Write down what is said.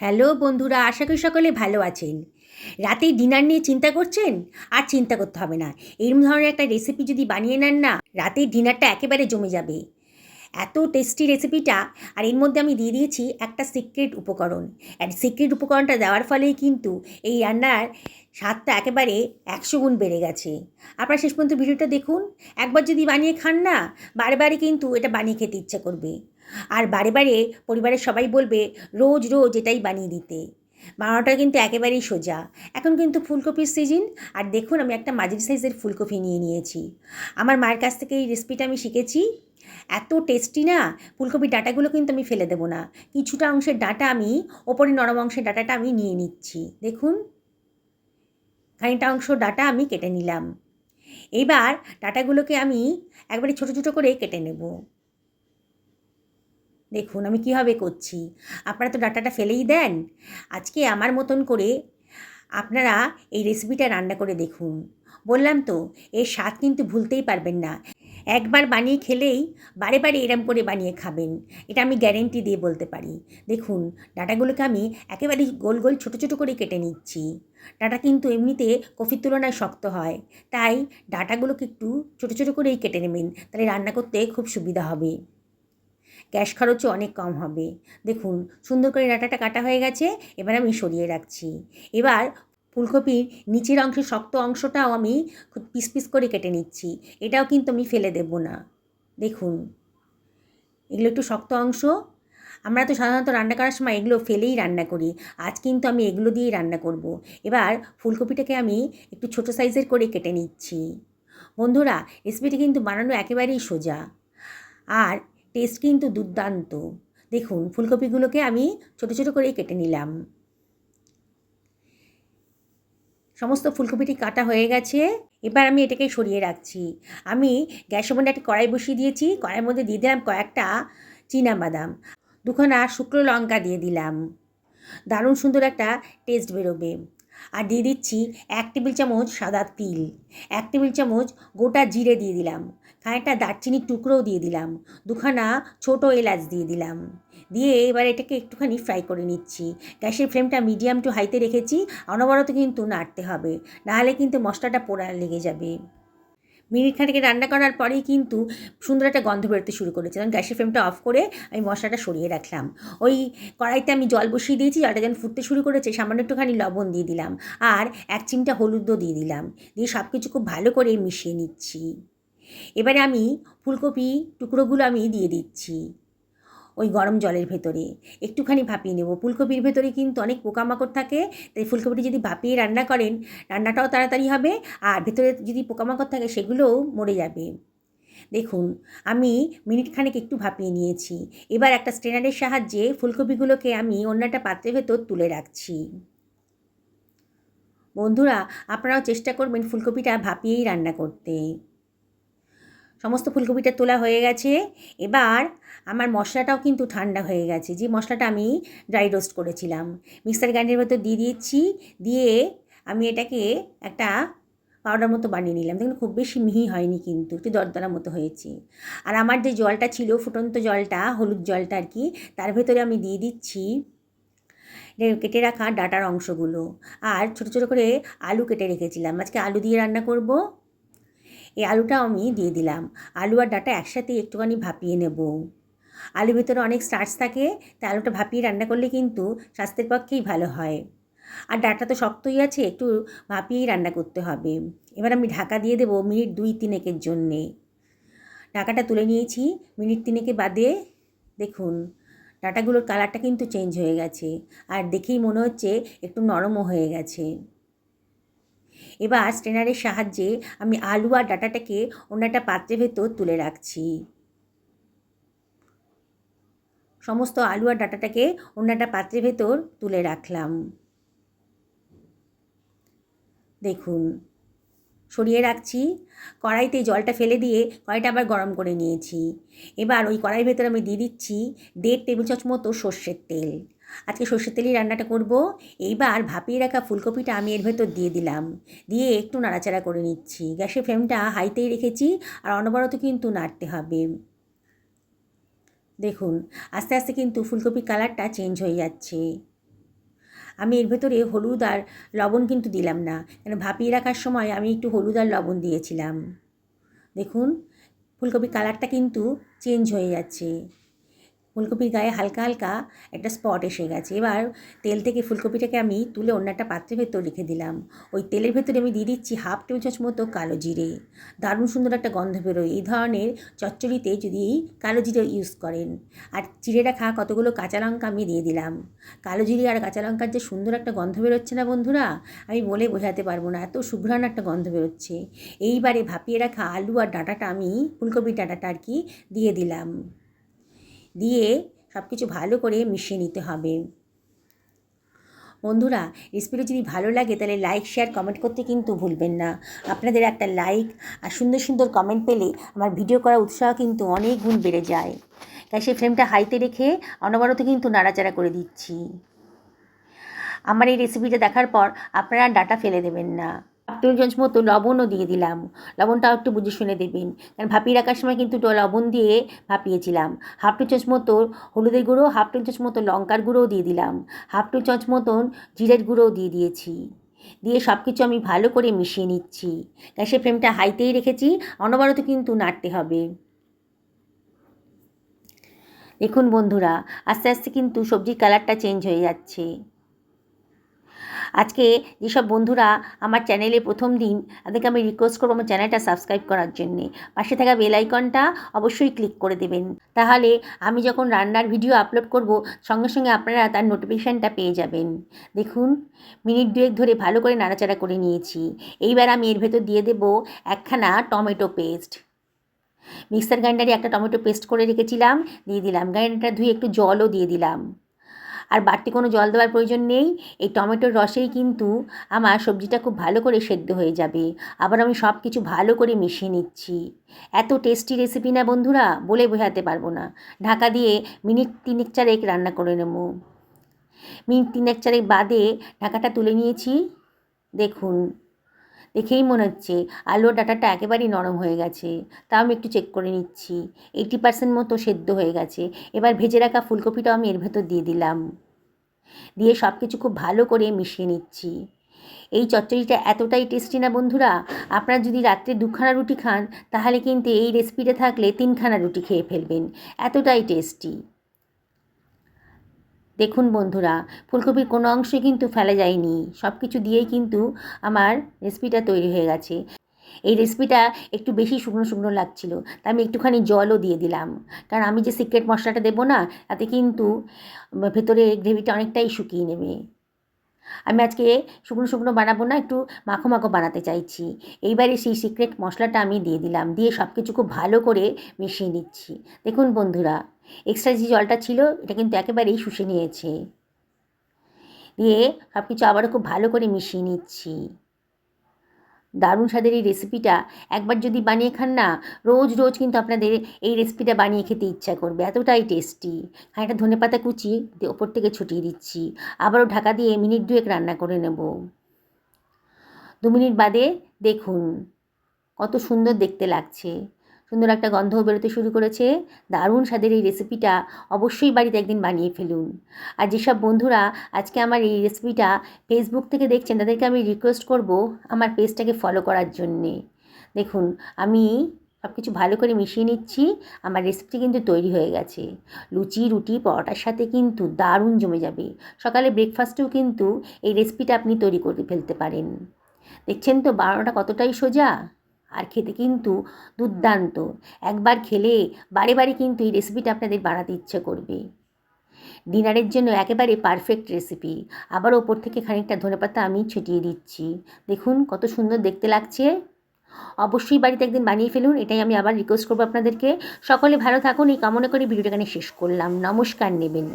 Hello বন্ধুরা, আশা করি সকলে ভালো আছেন। রাতে ডিনার নিয়ে চিন্তা করছেন? আর চিন্তা করতে হবে না। এরকম ধরনের একটা রেসিপি যদি বানিয়ে নেন না রাতের ডিনারটা একেবারে জমে যাবে। এত টেস্টি রেসিপিটা আর এর মধ্যে আমি দিয়ে দিয়েছি একটা সিক্রেট উপকরণ। আর সিক্রেট উপকরণটা দেওয়ার ফলেই কিন্তু এই রান্নার স্বাদটা একেবারে একশো গুণ বেড়ে গেছে। আপনারা শেষ পর্যন্ত ভিডিওটা দেখুন। একবার যদি বানিয়ে খান না বারে বারে কিন্তু এটা বানিয়ে খেতে ইচ্ছা করবে। আর বারে বারে পরিবারের সবাই বলবে, রোজ রোজ এটাই বানিয়ে দিতে। বানানোটা কিন্তু একেবারেই সোজা। এখন কিন্তু ফুলকপির সিজন আর দেখুন আমি একটা মাঝারি সাইজের ফুলকপি নিয়ে নিয়েছি। আমার মায়ের কাছ থেকে এই রেসিপিটা আমি শিখেছি। এত টেস্টি না ফুলকপির ডাঁটাগুলো কিন্তু আমি ফেলে দেবো না। কিছুটা অংশের ডাঁটা আমি, ওপরে নরম অংশের ডাঁটাটা আমি নিয়ে নিচ্ছি। দেখুন। খানিকটা অংশ ডাঁটা আমি কেটে নিলাম। এইবার ডাঁটাগুলোকে আমি একবারে ছোটো ছোটো করে কেটে নেব। দেখুন আমি কীভাবে করছি। আপনারা তো ডাটাটা ফেলেই দেন। আজকে আমার মতন করে আপনারা এই রেসিপিটা রান্না করে দেখুন। বললাম তো, এর স্বাদ কিন্তু ভুলতেই পারবেন না। একবার বানিয়ে খেলেই বারে বারে এরম করে বানিয়ে খাবেন। এটা আমি গ্যারেন্টি দিয়ে বলতে পারি। দেখুন, ডাটাগুলোকে আমি একেবারে গোল গোল ছোটো ছোটো করে কেটে নিচ্ছি। ডাটা কিন্তু এমনিতে কফির তুলনায় শক্ত হয়। তাই ডাটাগুলোকে একটু ছোটো ছোটো করেই কেটে নেবেন। তাহলে রান্না করতে খুব সুবিধা হবে। গ্যাস খরচও অনেক কম হবে। দেখুন, সুন্দর করে ডাটাটা কাটা হয়ে গেছে, এবার আমি সরিয়ে রাখছি। এবার ফুলকপির নিচের অংশের শক্ত অংশটাও আমি পিস পিস করে কেটে নিচ্ছি। এটাও কিন্তু আমি ফেলে দেব না। দেখুন, এগুলো একটু শক্ত অংশ। আমরা তো সাধারণত রান্না করার সময় এগুলো ফেলেই রান্না করি। আজ কিন্তু আমি এগুলো দিয়েই রান্না করব। এবার ফুলকপিটাকে আমি একটু ছোট সাইজের করে কেটে নিচ্ছি। বন্ধুরা রেসিপিটি কিন্তু বানানো একেবারেই সোজা। আর টেস্ট কিন্তু দুর্দান্ত। দেখুন, ফুলকপিগুলোকে আমি ছোটো ছোটো করেই কেটে নিলাম। সমস্ত ফুলকপিটি কাটা হয়ে গেছে। এবার আমি এটাকে সরিয়ে রাখছি। আমি গ্যাস মধ্যে একটা কড়াই বসিয়ে দিয়েছি। কড়াইয়ের মধ্যে দিয়ে দিলাম কয়েকটা বাদাম দুখানা শুকনো লঙ্কা দিয়ে দিলাম। দারুণ সুন্দর একটা টেস্ট বেরোবে। আর দিয়ে দিচ্ছি এক টেবিল চামচ সাদা তিল। এক টেবিল চামচ গোটা জিরে দিয়ে দিলাম। খানিকটা দারচিনির টুকরোও দিয়ে দিলাম। দুখানা ছোট এলাচ দিয়ে দিলাম। দিয়ে এবার এটাকে একটুখানি ফ্রাই করে নিচ্ছি। গ্যাসের ফ্লেমটা মিডিয়াম টু হাইতে রেখেছি। অনবরত কিন্তু নাড়তে হবে। নাহলে কিন্তু মশলাটা পোড়া লেগে যাবে। মিনিট খানেকে রান্না করার পরেই কিন্তু সুন্দর একটা গন্ধ বেরোতে শুরু করেছে। তখন গ্যাসের ফ্লেমটা অফ করে আমি মশলাটা সরিয়ে রাখলাম। ওই কড়াইতে আমি জল বসিয়ে দিয়েছি, জলটা যখন ফুটতে শুরু করেছে, সামান্য একটুখানি লবণ দিয়ে দিলাম আর এক চিমটা হলুদও দিয়ে দিলাম। দিয়ে সব কিছু খুব ভালো করে মিশিয়ে নিচ্ছি। এবারে আমি ফুলকপি টুকরোগুলো আমি দিয়ে দিচ্ছি। ওই গরম জলের ভেতরে। একটুখানি ভাপিয়ে নেব। ফুলকপির ভেতরে কিন্তু অনেক পোকামাকড় থাকে। তাই ফুলকপিটি যদি ভাপিয়ে রান্না করেন, রান্নাটাও তাড়াতাড়ি হবে আর ভেতরে যদি পোকামাকড় থাকে, সেগুলোও মরে যাবে। দেখুন, আমি মিনিট খানেক একটু ভাপিয়ে নিয়েছি। এবার একটা স্ট্রেনারের সাহায্যে ফুলকপিগুলোকে আমি অন্য একটা পাত্রের ভেতর তুলে রাখছি। বন্ধুরা, আপনারাও চেষ্টা করবেন ফুলকপিটা ভাপিয়েই রান্না করতে। সমস্ত ফুলকপিটা তোলা হয়ে গেছে। এবার আমার মশলাটাও কিন্তু ঠান্ডা হয়ে গেছে। যে মশলাটা আমি ড্রাই রোস্ট করেছিলাম। মিক্সার গ্রাইন্ডারের ভেতর দিয়ে দিয়েছি। দিয়ে আমি এটাকে একটা পাউডার মতো বানিয়ে নিলাম। দেখুন, খুব বেশি মিহি হয়নি কিন্তু, একটু দরদরা মতো হয়েছে। আর আমার যে জলটা ছিল, ফুটন্ত জলটা, হলুদ জলটা আর কি, তার ভেতরে আমি দিয়ে দিচ্ছি কেটে রাখা ডাটার অংশগুলো। আর ছোটো ছোটো করে আলু কেটে রেখেছিলাম। আজকে আলু দিয়ে রান্না করব। এই আলুটাও আমি দিয়ে দিলাম। আলু আর ডাটা একসাথে একটুখানি ভাপিয়ে নেব। আলুর ভিতরে অনেক স্টার্চ থাকে, তাই আলুটা ভাপিয়ে রান্না করলে কিন্তু স্বাস্থ্যের পক্ষেই ভালো হয়। আর ডাটা তো শক্তই আছে, একটু ভাপিয়েই রান্না করতে হবে। এবার আমি ঢাকা দিয়ে দেবো মিনিট দুই তিনেকের জন্যে। ঢাকাটা তুলে নিয়েছি, মিনিট তিনেকে বাদে দেখুন, ডাটাগুলোর কালারটা কিন্তু চেঞ্জ হয়ে গেছে। আর দেখেই মনে হচ্ছে একটু নরমও হয়ে গেছে। এবার স্ট্রেনারের সাহায্যে আমি আলু আর ডাটাটাকে অন্য একটা পাত্রের ভেতর তুলে রাখছি। সমস্ত আলু আর ডাটাটাকে অন্য একটা পাত্রের ভেতর তুলে রাখলাম। দেখুন, সরিয়ে রাখছি। কড়াইতে জলটা ফেলে দিয়ে কড়াইটা আবার গরম করে নিয়েছি। এবার ওই কড়াইয়ের ভেতরে আমি দিয়ে দিচ্ছি দেড় টেবিল চামচ মতো সর্ষের তেল। আজকে সর্ষের তেলেই রান্নাটা করব। এইবার ভাপিয়ে রাখা ফুলকপিটা আমি এর ভেতর দিয়ে দিলাম। দিয়ে একটু নাড়াচাড়া করে নিচ্ছি। গ্যাসের ফ্লেমটা হাইতেই রেখেছি আর অনবরত কিন্তু নাড়তে হবে। দেখুন, আস্তে আস্তে কিন্তু ফুলকপির কালারটা চেঞ্জ হয়ে যাচ্ছে। আমি এর ভেতরে হলুদ আর লবণ কিন্তু দিলাম না। কেন ভাপিয়ে রাখার সময় আমি একটু হলুদ আর লবণ দিয়েছিলাম। দেখুন, ফুলকপির কালারটা কিন্তু চেঞ্জ হয়ে যাচ্ছে। ফুলকপির গায়ে হালকা হালকা একটা স্পট এসে গেছে। এবার তেল থেকে ফুলকপিটাকে আমি তুলে অন্য একটা পাত্রের ভেতর রেখে দিলাম। ওই তেলের ভেতরে আমি দিয়ে দিচ্ছি হাফ টেবিল চামচ মতো কালো জিরে। দারুণ সুন্দর একটা গন্ধ বেরোয়। এই ধরনের চচ্চড়িতে যদি কালো জিরে ইউজ করেন, আর চিড়ে রাখা কতগুলো কাঁচা লঙ্কা আমি দিয়ে দিলাম। কালো জিরে আর কাঁচা লঙ্কার যে সুন্দর একটা গন্ধ বেরোচ্ছে না বন্ধুরা, আমি বলে বোঝাতে পারব না, এত সুঘ্রাণ একটা গন্ধ বেরোচ্ছে। এইবারে ভাপিয়ে রাখা আলু আর ডাঁটাটা আমি ফুলকপির ডাঁটাটা আর কি দিয়ে দিলাম। দিয়ে সব কিছু ভালো করে মিশিয়ে নিতে হবে। বন্ধুরা রেসিপিটা যদি ভালো লাগে, তাহলে লাইক শেয়ার কমেন্ট করতে কিন্তু ভুলবেন না। আপনাদের একটা লাইক আর সুন্দর সুন্দর কমেন্ট পেলে আমার ভিডিও করার উৎসাহ কিন্তু অনেক গুণ বেড়ে যায়। তাই সেই ফ্লেমটা হাইতে রেখে অনবরত কিন্তু নাড়াচাড়া করে দিচ্ছি। আমার এই রেসিপিটা দেখার পর আপনারা ডাটা ফেলে দেবেন না। চামচ মতো লবণও দিয়ে দিলাম। লবণটাও একটু বুঝে শুনে দেবেন। কারণ ভাপিয়ে রাখার সময় কিন্তু লবণ দিয়ে ভাপিয়েছিলাম। হাফ টু চামচ মতো হলুদের গুঁড়ো, হাফ টু চামচ মতো লঙ্কার গুঁড়োও দিয়ে দিলাম। হাফ টু চামচ মতন জিরের গুঁড়োও দিয়ে দিয়েছি। দিয়ে সব কিছু আমি ভালো করে মিশিয়ে নিচ্ছি। গ্যাসের ফ্লেমটা হাইতেই রেখেছি। অনবরত কিন্তু নাড়তে হবে। দেখুন বন্ধুরা, আস্তে আস্তে কিন্তু সবজির কালারটা চেঞ্জ হয়ে যাচ্ছে। আজকে যেসব বন্ধুরা আমার চ্যানেলে প্রথম দিন, তাদেরকে আমি রিকোয়েস্ট করব আমার চ্যানেলটা সাবস্ক্রাইব করার জন্যে। পাশে থাকা বেল আইকনটা অবশ্যই ক্লিক করে দেবেন। তাহলে আমি যখন রান্নার ভিডিও আপলোড করব, সঙ্গে সঙ্গে আপনারা তার নোটিফিকেশানটা পেয়ে যাবেন। দেখুন, মিনিট দুয়েক ধরে ভালো করে নাড়াচাড়া করে নিয়েছি। এইবার আমি এর ভেতর দিয়ে দেবো একখানা টমেটো পেস্ট মিক্সার গ্রাইন্ডারে একটা টমেটো পেস্ট করে রেখেছিলাম, দিয়ে দিলাম। গ্রাইন্ডারটা ধুয়ে একটু জলও দিয়ে দিলাম। আর বাড়তি কোনো জল দেওয়ার প্রয়োজন নেই। এই টমেটোর রসেই কিন্তু আমার সবজিটা খুব ভালো করে সেদ্ধ হয়ে যাবে। আবার আমি সব কিছু ভালো করে মিশিয়ে নিচ্ছি। এত টেস্টি রেসিপি না বন্ধুরা? বলে বোঝাতে পারব না। ঢাকা দিয়ে মিনিট তিনেক চারেক রান্না করে নেব। মিনিট তিনেক চারেক বাদে ঢাকাটা তুলে নিয়েছি। দেখুন। দেখেই মনে হচ্ছে আলুর ডাটাটা একেবারেই নরম হয়ে গেছে। তাও আমি একটু চেক করে নিচ্ছি। এইটি পার্সেন্ট মতো সেদ্ধ হয়ে গেছে। এবার ভেজে রাখা ফুলকপিটাও আমি এর ভেতর দিয়ে দিলাম। দিয়ে সব কিছু খুব ভালো করে মিশিয়ে নিচ্ছি। এই চচ্চড়িটা এতটাই টেস্টি না বন্ধুরা? আপনারা যদি রাত্রে দুখানা রুটি খান, তাহলে কিন্তু এই রেসিপিটা থাকলে তিনখানা রুটি খেয়ে ফেলবেন। এতটাই টেস্টি দেখুন বন্ধুরা, ফুলকপির কোনো অংশই কিন্তু ফেলা যায়নি। সব কিছু দিয়েই কিন্তু আমার রেসিপিটা তৈরি হয়ে গেছে। এই রেসিপিটা একটু বেশি শুকনো শুকনো লাগছিল তাই আমি একটুখানি জলও দিয়ে দিলাম। কারণ আমি যে সিক্রেট মশলাটা দেবো না, তাতে কিন্তু ভেতরে গ্রেভিটা অনেকটাই শুকিয়ে নেবে। আমি আজকে শুকনো শুকনো বানাবো না, একটু মাখো মাখো বানাতে চাইছি। এইবারে সেই সিক্রেট মশলাটা আমি দিয়ে দিলাম, দিয়ে সব কিছু খুব ভালো করে মিশিয়ে নিচ্ছি। দেখুন বন্ধুরা। এক্সট্রা যে জলটা ছিল, এটা কিন্তু একেবারেই শুষে নিয়েছে। দিয়ে সব কিছু আবারও খুব ভালো করে মিশিয়ে নিচ্ছি। দারুণ স্বাদের এই রেসিপিটা একবার যদি বানিয়ে খান না, রোজ রোজ কিন্তু আপনাদের এই রেসিপিটা বানিয়ে খেতে ইচ্ছা করবে। এতটাই টেস্টি একটা ধনে পাতা কুচি ওপর থেকে ছুটিয়ে দিচ্ছি। আবারও ঢাকা দিয়ে মিনিট দুয়েক রান্না করে নেব। দু মিনিট বাদে দেখুন, কত সুন্দর দেখতে লাগছে। সুন্দর একটা গন্ধ বেরোতে শুরু করেছে। দারুণ স্বাদের এই রেসিপিটা অবশ্যই বাড়িতে একদিন বানিয়ে ফেলুন। আর যেসব বন্ধুরা আজকে আমার এই রেসিপিটা ফেসবুক থেকে দেখছেন, তাদেরকে আমি রিকোয়েস্ট করব আমার পেজটাকে ফলো করার জন্যে। দেখুন, আমি সব কিছু ভালো করে মিশিয়ে নিচ্ছি, আমার রেসিপিটি কিন্তু তৈরি হয়ে গেছে। লুচি, রুটি, পরোটার সাথে কিন্তু দারুণ জমে যাবে। সকালে ব্রেকফাস্টেও কিন্তু এই রেসিপিটা আপনি তৈরি করে ফেলতে পারেন। দেখছেন তো বানানোটা কতটাই সোজা? আর খেতে কিন্তু দুর্দান্ত। একবার খেলে বারে বারে কিন্তু এই রেসিপিটা আপনাদের বানাতে ইচ্ছে করবে। ডিনারের জন্য একেবারে পারফেক্ট রেসিপি আবার ওপর থেকে খানিকটা ধনেপাতা আমি ছিটিয়ে দিচ্ছি। দেখুন কত সুন্দর দেখতে লাগছে। অবশ্যই বাড়িতে একদিন বানিয়ে ফেলুন, এটাই আমি আবার রিকোয়েস্ট করব আপনাদেরকে। সকলে ভালো থাকুন, এই কামনা করে ভিডিওটা এখানে শেষ করলাম। নমস্কার নেবেন।